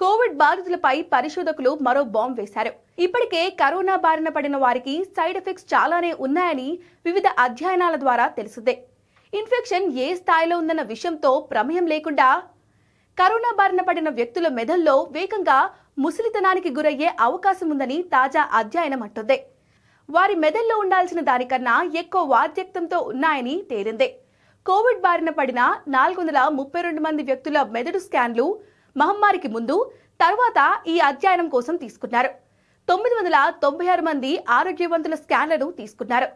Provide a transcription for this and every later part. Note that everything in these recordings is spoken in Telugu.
కోవిడ్ బాధితులపై పరిశోధకులు మరో బాంబు వేశారు. ఇప్పటికే కరోనా బారిన పడిన వారికి సైడ్ ఎఫెక్ట్స్ చాలానే ఉన్నాయని వివిధ అధ్యయనాల ద్వారా తెలిసిందే. ఇన్ఫెక్షన్ ఏ స్థాయిలో ఉందన్న విషయంతో ప్రమేయం లేకుండా కరోనా బారిన పడిన వ్యక్తుల మెదల్లో వేగంగా ముసలితనానికి గురయ్యే అవకాశం ఉందని తాజా అధ్యయనం అంటుంది. వారి మెదల్లో ఉండాల్సిన దానికన్నా ఎక్కువ వాద్యక్తంతో ఉన్నాయని తేలిందే. కోవిడ్ బారిన పడిన నాలుగు వందల ముప్పై రెండు మంది వ్యక్తుల మెదడు స్కాన్లు మహమ్మారికి ముందు తర్వాత ఈ అధ్యయనం కోసం తీసుకున్నారు. తొమ్మిది వందల తొంభై ఆరు మంది ఆరోగ్యవంతుల స్కాన్లను తీసుకున్నారు.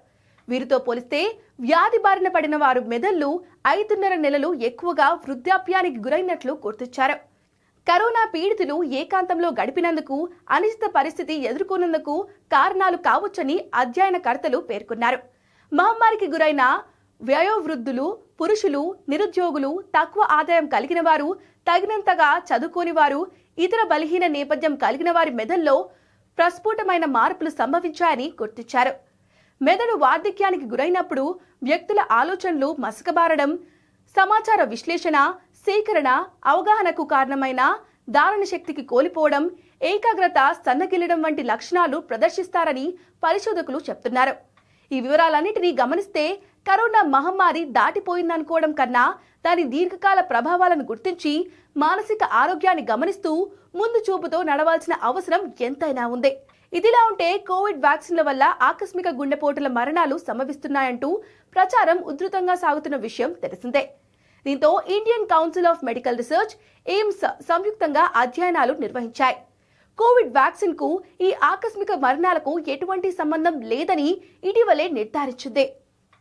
వీరితో పోలిస్తే వ్యాధి బారిన పడిన వారు మెదళ్ళు ఐదున్నర నెలలు ఎక్కువగా వృద్ధాప్యానికి గురైనట్లు గుర్తించారు. కరోనా పీడితులు ఏకాంతంలో గడిపినందుకు అనిశ్చిత పరిస్థితి ఎదుర్కొన్నందుకు కారణాలు కావచ్చని అధ్యయనకర్తలు పేర్కొన్నారు. మహమ్మారికి గురైన వయోవృద్ధులు పురుషులు నిరుద్యోగులు తక్కువ ఆదాయం కలిగిన వారు తగినంతగా చదువుకోని వారు ఇతర బలహీన నేపథ్యం కలిగిన వారి మెదల్లో ప్రస్ఫుటమైన మార్పులు సంభవించాయని గుర్తించారు. మెదడు వార్ధక్యానికి గురైనప్పుడు వ్యక్తుల ఆలోచనలు మసకబారడం సమాచార విశ్లేషణ సేకరణ అవగాహనకు కారణమైన దారుణ శక్తికి కోల్పోవడం ఏకాగ్రత సన్నగిల్లడం వంటి లక్షణాలు ప్రదర్శిస్తారని పరిశోధకులు చెప్తున్నారు. ఈ వివరాలన్నింటినీ గమనిస్తే కరోనా మహమ్మారి దాటిపోయిందనుకోవడం కన్నా దాని దీర్ఘకాల ప్రభావాలను గుర్తించి మానసిక ఆరోగ్యాన్ని గమనిస్తూ ముందు చూపుతో నడవాల్సిన అవసరం ఎంతైనా ఉంది. ఇదిలా ఉంటే కోవిడ్ వ్యాక్సిన్ల వల్ల ఆకస్మిక గుండెపోటుల మరణాలు సంభవిస్తున్నాయంటూ ప్రచారం ఉధృతంగా సాగుతున్న విషయం తెలిసిందే. దీంతో Indian council of medical research AIIMS సంయుక్తంగా అధ్యయనాలు నిర్వహించాయి. కోవిడ్ వ్యాక్సిన్కు ఈ ఆకస్మిక మరణాలకు ఎటువంటి సంబంధం లేదని ఇటీవలే నిర్ధారించింది.